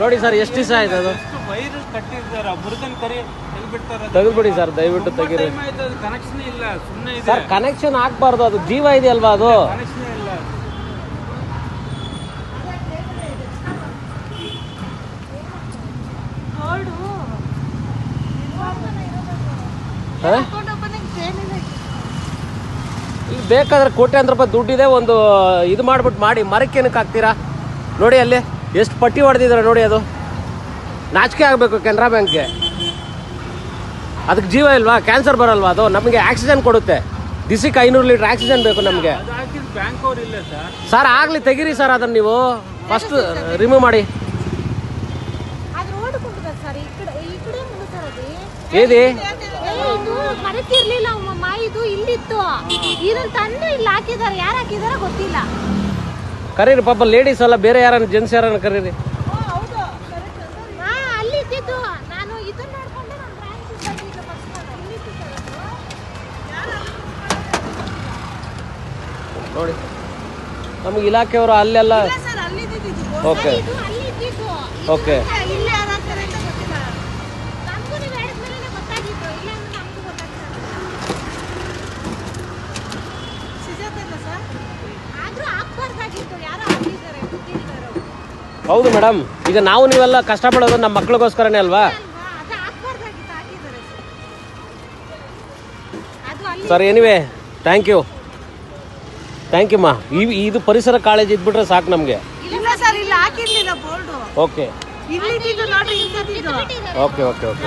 ನೋಡಿ ಸರ್ ಎಷ್ಟು ದಿವಸ ಆಯ್ತು ಅದು? ಎಷ್ಟು ವೈರ್ ಕರಿ ತೆಗ್ದ್ಬಿಡ್ತಾರ ತೆಗೆದ್ಬಿಡಿ ಸರ್ ದಯವಿಟ್ಟು ತೆಗೀರಿ. ಕನೆಕ್ಷನ್ ಇಲ್ಲ ಸುಮ್ಮನೆ ಇದೆ. ಸರ್ ಕನೆಕ್ಷನ್ ಹಾಕ್ಬಾರ್ದು ಅದು ಜೀವ ಇದೆಯಲ್ವಾ ಅದು? ಕನೆಕ್ಷನ್ ಇಲ್ಲಿ ಬೇಕಾದ್ರೆ ಕೋಟ್ಯಾಂತರ ರೂಪಾಯಿ ದುಡ್ಡಿದೆ ಒಂದು ಇದು ಮಾಡ್ಬಿಟ್ಟು ಮಾಡಿ ಮರಕ್ಕೆ ಏನಕ್ಕೆ ಹಾಕ್ತೀರಾ? ನೋಡಿ ಅಲ್ಲಿ. ಎಷ್ಟು ಪಟ್ಟಿ ಹೊಡೆದಿದ್ರೆ ನೋಡಿ ಅದು. ನಾಚಿಕೆ ಆಗಬೇಕು ಕೆನರಾ ಬ್ಯಾಂಕ್ಗೆ. ಅದಕ್ಕೆ ಜೀವ ಇಲ್ವಾ? ಕ್ಯಾನ್ಸರ್ ಬರಲ್ವಾ ಅದು? ನಮಗೆ ಆಕ್ಸಿಜನ್ ಕೊಡುತ್ತೆ. ದಿಸಕ್ಕೆ ಐನೂರು ಲೀಟ್ರ್ ಆಕ್ಸಿಜನ್ ಬೇಕು ನಮಗೆ. ಅದು ಹಾಕಿದ್ ಬ್ಯಾಂಕ್ ಅವ್ರು ಇಲ್ಲ ಸರ್. ಸರ್ ಆಗಲಿ ತೆಗೀರಿ ಸರ್ ಅದನ್ನು ನೀವು. ಫಸ್ಟ್ ರಿಮೂವ್ ಮಾಡಿ. ಅದು ರೋಡ್ ಕೊಂಡದ ಸರ್ ಈ ಕಡೆ ಮುಂದೆ ಸರ್ ಅದು? ಏದಿ? ಇಲ್ಲಿತ್ತು. ಇದನ್ನ ತಂದು ಇಲ್ಲಿ ಹಾಕಿದ್ದಾರೆ. ಯಾರು ಹಾಕಿದಾರ ಗೊತ್ತಿಲ್ಲ. ಕರೀರಿ ಪಾಪ ಲೇಡೀಸ್ ಅಲ್ಲ ಬೇರೆ ಯಾರನ್ನ ಜೆಂಟ್ಸ್ ಯಾರನ್ನ ಕರೀರಿ. ನೋಡಿ. ನಮ್ಗೆ ಇಲಾಖೆಯವರು ಅಲ್ಲೆಲ್ಲ ಓಕೆ ಓಕೆ ಇಲ್ಲಿ ಯಾರು ಹಾಕ್ತಾರೆ ಅಂತ ಗೊತ್ತಿಲ್ಲ ನಮಗೂ ನೀವು ಹೇಳಿದ್ಮೇಲೆ ಗೊತ್ತಾಗಿತ್ತು ಇಲ್ಲ ಅಂದ್ರೆ ನಮಗೂ ಗೊತ್ತಾಗ್ತದೆ ಸರ್ ಆದ್ರೂ ಹಾಕ್ಬಾರ್ದಾಗಿತ್ತು ಯಾರೋ ಹಾಕಿದ್ದಾರೆ ಗೊತ್ತಿಲ್ಲದವರು ಹೌದು ಮೇಡಮ್. ಈಗ ನಾವು ನೀವೆಲ್ಲ ಕಷ್ಟಪಡೋದು ನಮ್ಮ ಮಕ್ಳಿಗೋಸ್ಕರನೇ ಅಲ್ವಾ? Sir anyway thank you thank you ಮಾ ಈ ಇದು ಪರಿಸರ ಕಾಳಜಿ ಇದ್ಬಿಟ್ರೆ ಸಾಕು ನಮಗೆ. Okay okay okay okay